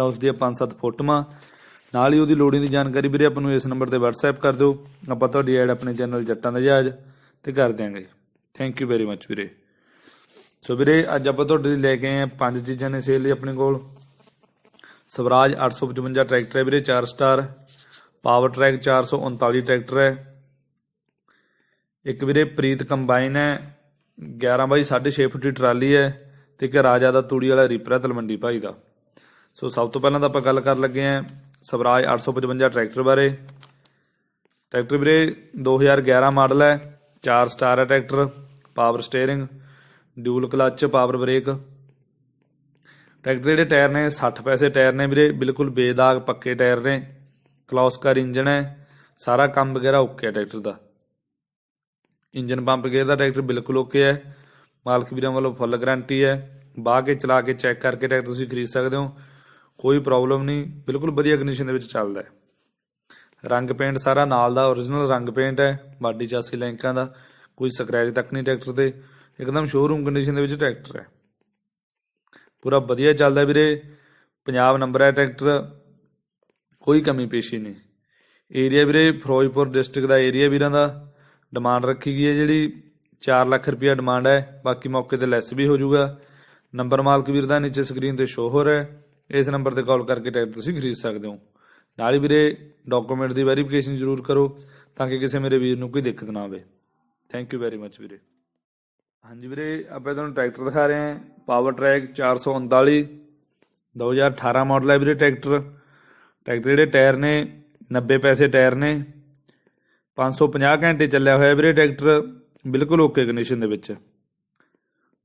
ਤਾਂ ਉਸ ਦੀਆਂ 5-7 ਫੋਟੋਆਂ। ਨਾਲ ਹੀ ਉਹਦੀ ਲੋੜੀਂਦੀ ਜਾਣਕਾਰੀ ਵੀਰੇ ਆਪਾਂ ਨੂੰ ਇਸ ਨੰਬਰ ਤੇ WhatsApp ਕਰ ਦਿਓ। ਆਪਾਂ ਤੁਹਾਡੀ ਐਡ ਆਪਣੇ ਚੈਨਲ ਜੱਟਾਂ ਦਾ ਜਹਾਜ਼ ਤੇ ਕਰ ਦਿਆਂਗੇ। ਥੈਂਕ ਯੂ ਵੈਰੀ ਮੱਚ ਵੀਰੇ। ਸੋ ਵੀਰੇ, ਅੱਜ ਆਪਾਂ ਤੁਹਾਡੇ ਲਈ ਲੈ ਕੇ ਆਏ ਆ ਪੰਜ ਚੀਜ਼ਾਂ ਨੇ ਸੇਲ ਲਈ ਆਪਣੇ ਕੋਲ। ਸਵਰਾਜ 855 ਟਰੈਕਟਰ ਹੈ ਵੀਰੇ 4 ਸਟਾਰ। ਪਾਵਰ ਟਰੈਕ 439 ਟਰੈਕਟਰ ਹੈ। ਇੱਕ ਵੀਰੇ ਪ੍ਰੀਤ ਕੰਬਾਈਨ ਹੈ 11 ਬਾਈ 6.5 ਫੁੱਟ ਦੀ ਟਰਾਲੀ ਹੈ ਤੇ ਇੱਕ ਰਾਜਾ ਦਾ ਤੂੜੀ ਵਾਲਾ ਰੀਪਰ ਹੈ ਤਲਵੰਡੀ ਭਾਈ ਦਾ। ਸੋ ਸਭ ਤੋਂ ਪਹਿਲਾਂ ਤਾਂ ਆਪਾਂ ਗੱਲ ਕਰਨ ਲੱਗੇ ਆਂ ਸਵਰਾਜ 855 ਟਰੈਕਟਰ ਬਾਰੇ। ਟਰੈਕਟਰ ਵੀਰੇ 2011 ਮਾਡਲ ਹੈ 4 ਸਟਾਰ ਹੈ tractor, power steering, dual clutch, power brake. Tractor ਦੇ ਜਿਹੜੇ ਟਾਇਰ ਨੇ 60 ਪੈਸੇ ਟਾਇਰ ਨੇ ਵੀਰੇ, ਬਿਲਕੁਲ ਬੇਦਾਗ ਪੱਕੇ ਟਾਇਰ ਨੇ ਕਲੌਸਕਰ ਇੰਜਨ ਹੈ, ਸਾਰਾ ਕੰਮ ਵਗੈਰਾ ਓਕੇ ਹੈ ਟਰੈਕਟਰ ਦਾ। ਇੰਜਨ ਪੰਪ ਗੇਅਰ ਦਾ ਟਰੈਕਟਰ ਬਿਲਕੁਲ ਓਕੇ ਹੈ, ਮਾਲਕ ਵੀਰਾਂ ਵੱਲੋਂ ਫੁੱਲ ਗਾਰੰਟੀ ਹੈ, ਬਾਹ ਕੇ ਚਲਾ ਕੇ ਚੈੱਕ ਕਰਕੇ ਟਰੈਕਟਰ ਤੁਸੀਂ ਖਰੀਦ ਸਕਦੇ ਹੋ। ਕੋਈ ਪ੍ਰੋਬਲਮ ਨਹੀਂ। ਬਿਲਕੁਲ ਵਧੀਆ ਕੰਡੀਸ਼ਨ ਦੇ ਵਿੱਚ ਚੱਲਦਾ ਹੈ। ਰੰਗ ਪੇਂਟ ਸਾਰਾ ਨਾਲ ਦਾ origignal ਰੰਗ ਪੇਂਟ ਹੈ। ਬਾਡੀ ਚਾਸੀ ਲੈਂਕਾਂ ਦਾ, ਕੋਈ ਸਕ੍ਰੈਚ ਤੱਕ ਨਹੀਂ ਟਰੈਕਟਰ ਤੇ ਇੱਕਦਮ ਸ਼ੋਰੂਮ ਕੰਡੀਸ਼ਨ ਦੇ ਵਿੱਚ ਟਰੈਕਟਰ ਹੈ। ਪੂਰਾ ਵਧੀਆ ਚੱਲਦਾ ਵੀਰੇ। ਪੰਜਾਬ ਨੰਬਰ ਹੈ ਟਰੈਕਟਰ ਕੋਈ ਕਮੀ ਪੇਸ਼ੀ ਨਹੀਂ। ਏਰੀਆ ਵੀਰੇ, ਫਿਰੋਜ਼ਪੁਰ ਡਿਸਟ੍ਰਿਕਟ ਦਾ ਏਰੀਆ ਵੀਰਾਂ ਦਾ। ਡਿਮਾਂਡ ਰੱਖੀ ਗਈ ਹੈ ਜਿਹੜੀ। 4 ਲੱਖ ਰੁਪਇਆ ਡਿਮਾਂਡ ਹੈ। ਬਾਕੀ ਮੌਕੇ ਤੇ ਲੈਸ ਵੀ ਹੋ ਜਾਊਗਾ। ਨੰਬਰ ਮਾਲਕ ਵੀਰ ਦਾ ਨੀਚੇ ਸਕਰੀਨ ਤੇ ਸ਼ੋ ਹੋ ਰਿਹਾ ਹੈ। ਇਸ ਨੰਬਰ ਤੇ ਕਾਲ ਕਰਕੇ ਟਰੈਕਟਰ ਤੁਸੀਂ ਖਰੀਦ ਸਕਦੇ ਹੋ। ਨਾਲ ਹੀ ਵੀਰੇ ਡਾਕੂਮੈਂਟ ਦੀ ਵੈਰੀਫਿਕੇਸ਼ਨ ਜ਼ਰੂਰ ਕਰੋ ਤਾਂ ਕਿ ਕਿਸੇ ਮੇਰੇ ਵੀਰ ਨੂੰ ਕੋਈ ਦਿੱਕਤ ਨਾ ਆਵੇ। ਥੈਂਕ ਯੂ ਵੈਰੀ ਮੱਚ ਵੀਰੇ। ਹਾਂਜੀ ਵੀਰੇ, ਆਪਾਂ ਤੁਹਾਨੂੰ ਟਰੈਕਟਰ ਦਿਖਾ ਰਹੇ ਹਾਂ। ਪਾਵਰ ਟਰੈਕ 439 2018 ਮਾਡਲ ਹੈ ਵੀਰੇ ਟਰੈਕਟਰ। ਟਰੈਕਟਰ ਜਿਹੜੇ ਟਾਇਰ ਨੇ 90 ਪੈਸੇ ਟਾਇਰ ਨੇ। 550 ਘੰਟੇ ਚੱਲਿਆ ਹੋਇਆ ਵੀਰੇ ਟਰੈਕਟਰ, ਬਿਲਕੁਲ ਓਕੇ ਕੰਡੀਸ਼ਨ ਦੇ ਵਿੱਚ।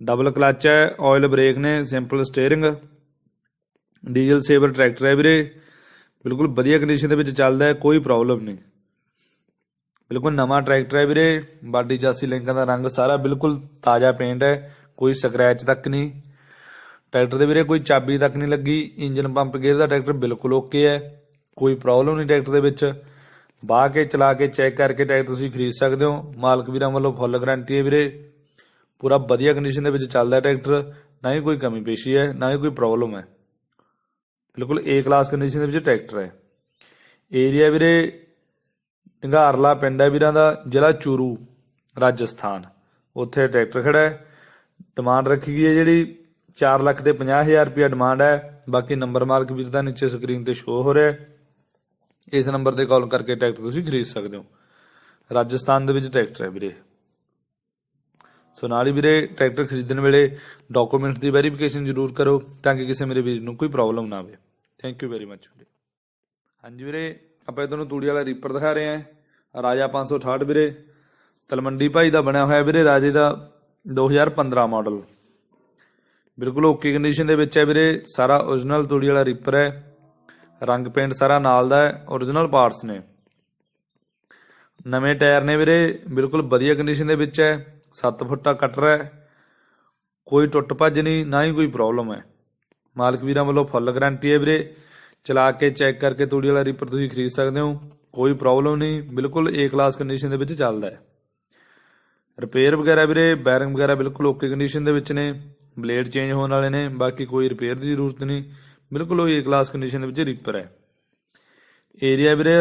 ਡਬਲ ਕਲੱਚ ਹੈ ਆਇਲ ਬ੍ਰੇਕ ਨੇ simple steering diesel saver tractor ਹੈ ਵੀਰੇ। ਬਿਲਕੁਲ ਵਧੀਆ ਕੰਡੀਸ਼ਨ ਦੇ ਵਿੱਚ ਚੱਲਦਾ ਹੈ, ਕੋਈ ਪ੍ਰੋਬਲਮ ਨਹੀਂ। ਬਿਲਕੁਲ ਨਵਾਂ ਟਰੈਕਟਰ ਹੈ ਵੀਰੇ, ਬਾਡੀ ਚਾਸੀ ਲਿੰਕਾਂ ਦਾ ਰੰਗ ਸਾਰਾ ਬਿਲਕੁਲ ਤਾਜ਼ਾ ਪੇਂਟ ਹੈ, ਕੋਈ ਸਕ੍ਰੈਚ ਤੱਕ ਨਹੀਂ। ਟਰੈਕਟਰ ਦੇ ਵੀਰੇ ਕੋਈ ਚਾਬੀ ਤੱਕ ਨਹੀਂ ਲੱਗੀ ਇੰਜਨ ਪੰਪ ਗੇਅਰ ਦਾ ਟਰੈਕਟਰ ਬਿਲਕੁਲ ਓਕੇ ਹੈ, ਕੋਈ ਪ੍ਰੋਬਲਮ ਨਹੀਂ ਟਰੈਕਟਰ ਦੇ ਵਿੱਚ। ਬਾਹ ਕੇ ਚਲਾ ਕੇ ਚੈੱਕ ਕਰਕੇ ਟਰੈਕਟਰ ਤੁਸੀਂ ਖਰੀਦ ਸਕਦੇ ਹੋ, ਮਾਲਕ ਵੀਰਾਂ ਵੱਲੋਂ ਫੁੱਲ ਗਾਰੰਟੀ ਹੈ ਵੀਰੇ। ਪੂਰਾ ਵਧੀਆ ਕੰਡੀਸ਼ਨ ਦੇ ਵਿੱਚ ਚੱਲਦਾ ਟਰੈਕਟਰ, ਨਾ ਹੀ ਕੋਈ ਕਮੀ ਪੇਸ਼ੀ ਹੈ, ਨਾ ਹੀ ਕੋਈ ਪ੍ਰੋਬਲਮ ਹੈ। ਬਿਲਕੁਲ ਏ ਕਲਾਸ ਕੰਡੀਸ਼ਨ ਦੇ ਵਿੱਚ ਟਰੈਕਟਰ ਹੈ। ਏਰੀਆ ਵੀਰੇ, ਢੰਗਾਰਲਾ ਪਿੰਡ ਹੈ ਵੀਰਾਂ ਦਾ, ਜ਼ਿਲ੍ਹਾ ਚੂਰੂ, ਰਾਜਸਥਾਨ। ਉੱਥੇ ਟਰੈਕਟਰ ਖੜਾ ਹੈ। ਡਿਮਾਂਡ ਰੱਖੀ ਗਈ ਹੈ ਜਿਹੜੀ 4 ਲੱਖ ਤੇ 50000 ਰੁਪਇਆ ਡਿਮਾਂਡ ਹੈ। ਬਾਕੀ ਨੰਬਰ ਮਾਰਕ ਵੀਰ ਦਾ ਨੀਚੇ ਸਕਰੀਨ ਤੇ ਸ਼ੋ ਹੋ ਰਿਹਾ ਹੈ। ਇਸ ਨੰਬਰ ਤੇ ਕਾਲ ਕਰਕੇ ਟਰੈਕਟਰ ਤੁਸੀਂ ਖਰੀਦ ਸਕਦੇ ਹੋ। ਰਾਜਸਥਾਨ ਦੇ ਵਿੱਚ ਟਰੈਕਟਰ ਹੈ ਵੀਰੇ। ਸੋ ਨਾਲ ਹੀ ਵੀਰੇ ਟਰੈਕਟਰ ਖਰੀਦਣ ਵੇਲੇ ਡਾਕੂਮੈਂਟਸ ਦੀ ਵੈਰੀਫਿਕੇਸ਼ਨ ਜ਼ਰੂਰ ਕਰੋ ਤਾਂ ਕਿ ਕਿਸੇ ਮੇਰੇ ਵੀਰ ਨੂੰ ਕੋਈ ਪ੍ਰੋਬਲਮ ਨਾ ਆਵੇ। ਥੈਂਕ ਯੂ ਵੈਰੀ ਮੱਚ ਵੀਰੇ। ਹਾਂਜੀ ਵੀਰੇ, ਆਪਾਂ ਤੁਹਾਨੂੰ ਤੂੜੀ ਵਾਲਾ ਰੀਪਰ ਦਿਖਾ ਰਹੇ ਹਾਂ। ਰਾਜਾ 568 ਵੀਰੇ। ਤਲਮੰਡੀ ਭਾਈ ਦਾ ਬਣਿਆ ਹੋਇਆ ਵੀਰੇ, ਰਾਜੇ ਦਾ 2015 ਮਾਡਲ ਬਿਲਕੁਲ ਓਕੇ ਕੰਡੀਸ਼ਨ ਦੇ ਵਿੱਚ ਹੈ ਵੀਰੇ, ਸਾਰਾ origignal ਤੂੜੀ ਵਾਲਾ ਰੀਪਰ ਹੈ। ਰੰਗ ਪੇਂਟ ਸਾਰਾ ਨਾਲ ਦਾ ਹੈ origignal ਪਾਰਟਸ ਨੇ। ਨਵੇਂ ਟਾਇਰ ਨੇ ਵੀਰੇ, ਬਿਲਕੁਲ ਵਧੀਆ ਕੰਡੀਸ਼ਨ ਦੇ ਵਿੱਚ ਹੈ। 7 ਫੁੱਟਾ ਕਟਰ ਹੈ। ਕੋਈ ਟੁੱਟ ਭੱਜ ਨਹੀਂ, ਨਾ ਹੀ ਕੋਈ ਪ੍ਰੋਬਲਮ ਹੈ। ਮਾਲਕ ਵੀਰਾਂ ਵੱਲੋਂ ਫੁੱਲ ਗਾਰੰਟੀ ਹੈ ਵੀਰੇ। ਚਲਾ ਕੇ ਚੈੱਕ ਕਰਕੇ ਤੂੜੀ ਵਾਲਾ ਰੀਪਰ ਤੁਸੀਂ ਖਰੀਦ ਸਕਦੇ ਹੋ। ਕੋਈ ਪ੍ਰੋਬਲਮ ਨਹੀਂ, ਬਿਲਕੁਲ ਏ ਕਲਾਸ ਕੰਡੀਸ਼ਨ ਦੇ ਵਿੱਚ ਚੱਲਦਾ ਹੈ। ਰਿਪੇਅਰ ਵਗੈਰਾ ਵੀਰੇ ਬੈਰਿੰਗ ਵਗੈਰਾ ਬਿਲਕੁਲ ਓਕੇ ਕੰਡੀਸ਼ਨ ਦੇ ਵਿੱਚ ਨੇ। ਬਲੇਡ ਚੇਂਜ ਹੋਣ ਵਾਲੇ ਨੇ, ਬਾਕੀ ਕੋਈ ਰਿਪੇਅਰ ਦੀ ਜ਼ਰੂਰਤ ਨਹੀਂ। ਬਿਲਕੁਲ ਉਹ ਏ ਕਲਾਸ ਕੰਡੀਸ਼ਨ ਦੇ ਵਿੱਚ ਰੀਪਰ ਹੈ। ਏਰੀਆ ਵੀਰੇ,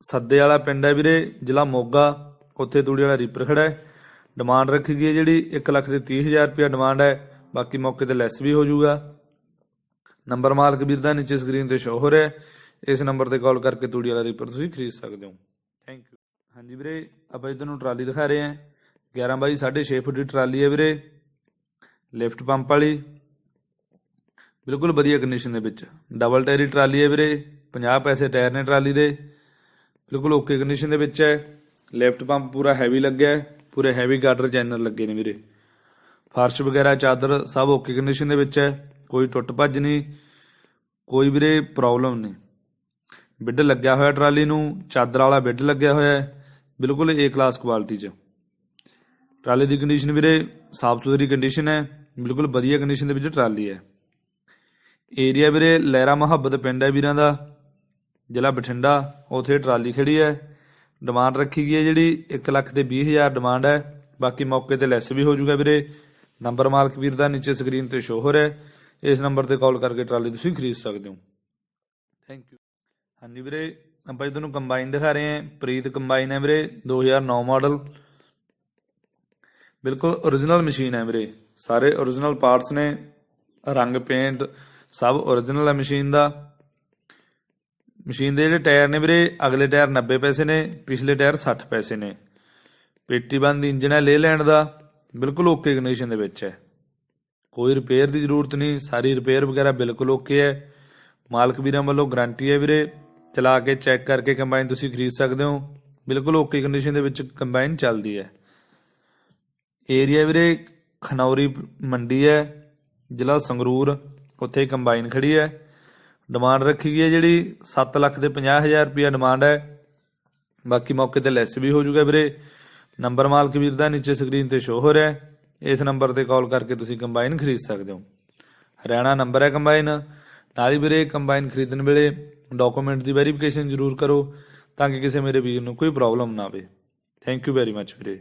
ਸੱਦੇ ਵਾਲਾ ਪਿੰਡ ਹੈ ਵੀਰੇ, ਜ਼ਿਲ੍ਹਾ ਮੋਗਾ। ਉੱਥੇ ਤੂੜੀ ਵਾਲਾ ਰੀਪਰ ਖੜਾ ਹੈ। ਡਿਮਾਂਡ ਰੱਖੀ ਗਈ ਹੈ ਜਿਹੜੀ 1 ਲੱਖ ਤੇ 30000 ਰੁਪਏ ਡਿਮਾਂਡ ਹੈ। ਬਾਕੀ ਮੌਕੇ ਤੇ ਲੈਸ ਵੀ ਹੋ ਜਾਊਗਾ। ਨੰਬਰ ਮਾਲਕ ਵੀਰ ਦਾ ਨੀਚੇ ਸਕਰੀਨ ਤੇ ਸ਼ੋ ਹੋ ਰਿਹਾ ਹੈ। ਇਸ ਨੰਬਰ ਤੇ ਕਾਲ ਕਰਕੇ ਤੂੜੀ ਵਾਲਾ ਰੀਪਰ ਤੁਸੀਂ ਖਰੀਦ ਸਕਦੇ ਹੋ। ਥੈਂਕ ਯੂ ਹਾਂਜੀ ਵੀਰੇ, ਆਪਾਂ ਇਹ ਤੁਹਾਨੂੰ ਟਰਾਲੀ ਦਿਖਾ ਰਹੇ ਹਾਂ। 11 ਬਾਈ 6.5 ਫੁੱਟ ਦੀ ਟਰਾਲੀ ਹੈ ਵੀਰੇ। ਲਿਫਟ ਪੰਪ ਵਾਲੀ। ਬਿਲਕੁਲ ਵਧੀਆ ਕੰਡੀਸ਼ਨ ਦੇ ਵਿੱਚ। ਡਬਲ ਟਾਇਰੀ ਟਰਾਲੀ ਹੈ ਵੀਰੇ। 50 ਪੈਸੇ ਟਾਇਰ ਨੇ ਟਰਾਲੀ ਦੇ। ਬਿਲਕੁਲ ਓਕੇ ਕੰਡੀਸ਼ਨ ਦੇ ਵਿੱਚ ਹੈ। ਲਿਫਟ ਪੰਪ ਪੂਰਾ ਹੈਵੀ ਲੱਗਿਆ ਹੈ। ਪੂਰੇ ਹੈਵੀ ਗਾਰਡਰ ਚੈਨਲ ਲੱਗੇ ਨੇ ਵੀਰੇ। ਫਰਸ਼ ਵਗੈਰਾ, ਚਾਦਰ ਸਭ ਓਕੇ ਕੰਡੀਸ਼ਨ ਦੇ ਵਿੱਚ ਹੈ, ਕੋਈ ਟੁੱਟ ਭੱਜ ਨਹੀਂ, ਕੋਈ ਵੀਰੇ ਪ੍ਰੋਬਲਮ ਨਹੀਂ। ਬਿੱਡ ਲੱਗਿਆ ਹੋਇਆ ਟਰਾਲੀ ਨੂੰ, ਚਾਦਰ ਵਾਲਾ ਬਿੱਡ ਲੱਗਿਆ ਹੋਇਆ ਹੈ, ਬਿਲਕੁਲ ਏ ਕਲਾਸ ਕੁਆਲਿਟੀ 'ਚ। ਟਰਾਲੀ ਦੀ ਕੰਡੀਸ਼ਨ ਵੀਰੇ ਸਾਫ਼ ਸੁਥਰੀ ਕੰਡੀਸ਼ਨ ਹੈ, ਬਿਲਕੁਲ ਵਧੀਆ ਕੰਡੀਸ਼ਨ ਦੇ ਵਿੱਚ ਟਰਾਲੀ ਹੈ। ਏਰੀਆ ਵੀਰੇ ਲਹਿਰਾ ਮੁਹੱਬਤ ਪਿੰਡ ਹੈ ਵੀਰਾਂ ਦਾ, ਜ਼ਿਲ੍ਹਾ ਬਠਿੰਡਾ, ਉਥੇ ਟਰਾਲੀ ਖੜੀ ਹੈ। ਡਿਮਾਂਡ ਰੱਖੀ ਗਈ ਹੈ ਜਿਹੜੀ 1 ਲੱਖ ਤੇ 20 ਹਜ਼ਾਰ ਡਿਮਾਂਡ ਹੈ। ਬਾਕੀ ਮੌਕੇ ਤੇ ਲੈਸ ਵੀ ਹੋ ਜਾਊਗਾ ਵੀਰੇ। ਨੰਬਰ ਮਾਲਕ ਵੀਰ ਦਾ ਨੀਚੇ ਸਕਰੀਨ ਤੇ ਸ਼ੋ ਹੋ ਰਿਹਾ ਹੈ। ਇਸ ਨੰਬਰ ਤੇ ਕਾਲ ਕਰਕੇ ਟਰਾਲੀ ਤੁਸੀਂ ਖਰੀਦ ਸਕਦੇ ਹੋ। ਥੈਂਕ ਯੂ ਹਾਂਜੀ ਵੀਰੇ, ਆਪਾਂ ਜੀ ਤੁਹਾਨੂੰ ਕੰਬਾਈਨ ਦਿਖਾ ਰਹੇ ਹਾਂ। ਪ੍ਰੀਤ ਕੰਬਾਈਨ ਹੈ ਵੀਰੇ 2009 ਮਾਡਲ ਬਿਲਕੁਲ origignal ਮਸ਼ੀਨ ਹੈ ਵੀਰੇ। ਸਾਰੇ origignal ਪਾਰਟਸ ਨੇ। ਰੰਗ ਪੇਂਟ ਸਭ origignal ਹੈ ਮਸ਼ੀਨ ਦਾ। ਮਸ਼ੀਨ ਦੇ ਜਿਹੜੇ ਟਾਇਰ ਨੇ ਵੀਰੇ, ਅਗਲੇ ਟਾਇਰ 90 ਪੈਸੇ ਨੇ, ਪਿਛਲੇ ਟਾਇਰ 60 ਪੈਸੇ ਨੇ। ਪੇਟੀ ਬੰਦ ਇੰਜਨ ਹੈ ਲੈ ਲੈਣ ਦਾ, ਬਿਲਕੁਲ ਓਕੇ ਕੰਡੀਸ਼ਨ ਦੇ ਵਿੱਚ ਹੈ। ਕੋਈ ਰਿਪੇਅਰ ਦੀ ਜ਼ਰੂਰਤ ਨਹੀਂ, ਸਾਰੀ ਰਿਪੇਅਰ ਵਗੈਰਾ ਬਿਲਕੁਲ ਓਕੇ ਹੈ। ਮਾਲਕ ਵੀਰਾਂ ਵੱਲੋਂ ਗਾਰੰਟੀ ਹੈ ਵੀਰੇ, ਚਲਾ ਕੇ ਚੈੱਕ ਕਰਕੇ ਕੰਬਾਈਨ ਤੁਸੀਂ ਖਰੀਦ ਸਕਦੇ ਹੋ। ਬਿਲਕੁਲ ਓਕੇ ਕੰਡੀਸ਼ਨ ਦੇ ਵਿੱਚ ਕੰਬਾਈਨ ਚੱਲਦੀ ਹੈ। ਏਰੀਆ ਵੀਰੇ, ਖਨੌਰੀ ਮੰਡੀ ਹੈ, ਜ਼ਿਲ੍ਹਾ ਸੰਗਰੂਰ, ਉੱਥੇ ਕੰਬਾਈਨ ਖੜੀ ਹੈ। ਡਿਮਾਂਡ ਰੱਖੀ ਗਈ ਹੈ ਜਿਹੜੀ 7 ਲੱਖ ਦੇ 50000 ਰੁਪਿਆ ਡਿਮਾਂਡ ਹੈ। ਬਾਕੀ ਮੌਕੇ ਤੇ ਲੈਸ ਵੀ ਹੋ ਜਾਊਗਾ ਵੀਰੇ। ਨੰਬਰ ਮਾਲਕ ਵੀਰ ਦਾ ਨੀਚੇ ਸਕਰੀਨ ਤੇ ਸ਼ੋ ਹੋ ਰਿਹਾ ਹੈ। ਇਸ ਨੰਬਰ ਤੇ ਕਾਲ ਕਰਕੇ ਤੁਸੀਂ ਕੰਬਾਈਨ ਖਰੀਦ ਸਕਦੇ ਹੋ। ਹਰਿਆਣਾ ਨੰਬਰ ਹੈ ਕੰਬਾਈਨ ਨਾਲ ਹੀ ਵੀਰੇ ਕੰਬਾਈਨ ਖਰੀਦਣ ਵੇਲੇ ਡਾਕੂਮੈਂਟ ਦੀ ਵੈਰੀਫਿਕੇਸ਼ਨ ਜ਼ਰੂਰ ਕਰੋ ਤਾਂ ਕਿ ਕਿਸੇ ਮੇਰੇ ਵੀਰ ਨੂੰ ਕੋਈ ਪ੍ਰੋਬਲਮ ਨਾ ਆਵੇ। ਥੈਂਕ ਯੂ ਵੈਰੀ ਮੱਚ ਵੀਰੇ।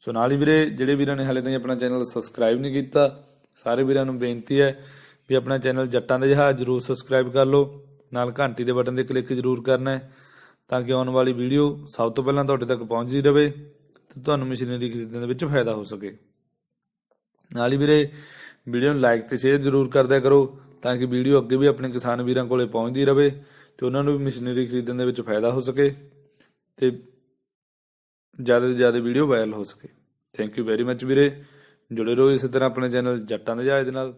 ਸੋ ਨਾਲ ਹੀ ਵੀਰੇ, ਜਿਹੜੇ ਵੀਰਾਂ ਨੇ ਹਾਲੇ ਤਾਈਂ ਆਪਣਾ ਚੈਨਲ ਸਬਸਕ੍ਰਾਈਬ ਨਹੀਂ ਕੀਤਾ, ਸਾਰੇ ਵੀਰਾਂ ਨੂੰ ਬੇਨਤੀ ਹੈ ਵੀ ਆਪਣਾ ਚੈਨਲ ਜੱਟਾਂ ਦੇ ਜਹਾਜ਼ ਜਰੂਰ ਸਬਸਕ੍ਰਾਈਬ ਕਰ ਲਓ, ਨਾਲ ਘੰਟੀ ਦੇ ਬਟਨ ਤੇ ਕਲਿੱਕ ਜਰੂਰ ਕਰਨਾ ਹੈ, ਤਾਂ ਕਿ ਆਉਣ ਵਾਲੀ ਵੀਡੀਓ ਸਭ ਤੋਂ ਪਹਿਲਾਂ ਤੁਹਾਡੇ ਤੱਕ ਪਹੁੰਚਦੀ ਰਹੇ ਤੇ ਤੁਹਾਨੂੰ ਮਸ਼ੀਨਰੀ ਖਰੀਦਣ ਦੇ ਵਿੱਚ ਫਾਇਦਾ ਹੋ ਸਕੇ। ਨਾਲ ਹੀ ਵੀਰੇ, ਵੀਡੀਓ ਨੂੰ ਲਾਈਕ ਤੇ ਸ਼ੇਅਰ ਜਰੂਰ ਕਰਦਿਆ ਕਰੋ, ਤਾਂ ਕਿ ਵੀਡੀਓ ਅੱਗੇ ਵੀ ਆਪਣੇ ਕਿਸਾਨ ਵੀਰਾਂ ਕੋਲੇ ਪਹੁੰਚਦੀ ਰਹੇ ਤੇ ਉਹਨਾਂ ਨੂੰ ਵੀ ਮਸ਼ੀਨਰੀ ਖਰੀਦਣ ਦੇ ਵਿੱਚ ਫਾਇਦਾ ਹੋ ਸਕੇ ਤੇ ਜ਼ਿਆਦਾ ਤੋਂ ਜ਼ਿਆਦਾ ਵੀਡੀਓ ਵਾਇਰਲ ਹੋ ਸਕੇ। ਥੈਂਕ ਯੂ ਵੈਰੀ ਮੱਚ ਵੀਰੇ। ਜੁੜੇ ਰਹੋ ਇਸੇ ਤਰ੍ਹਾਂ ਆਪਣੇ ਚੈਨਲ ਜੱਟਾਂ ਦੇ ਜਹਾਜ਼ ਦੇ ਨਾਲ।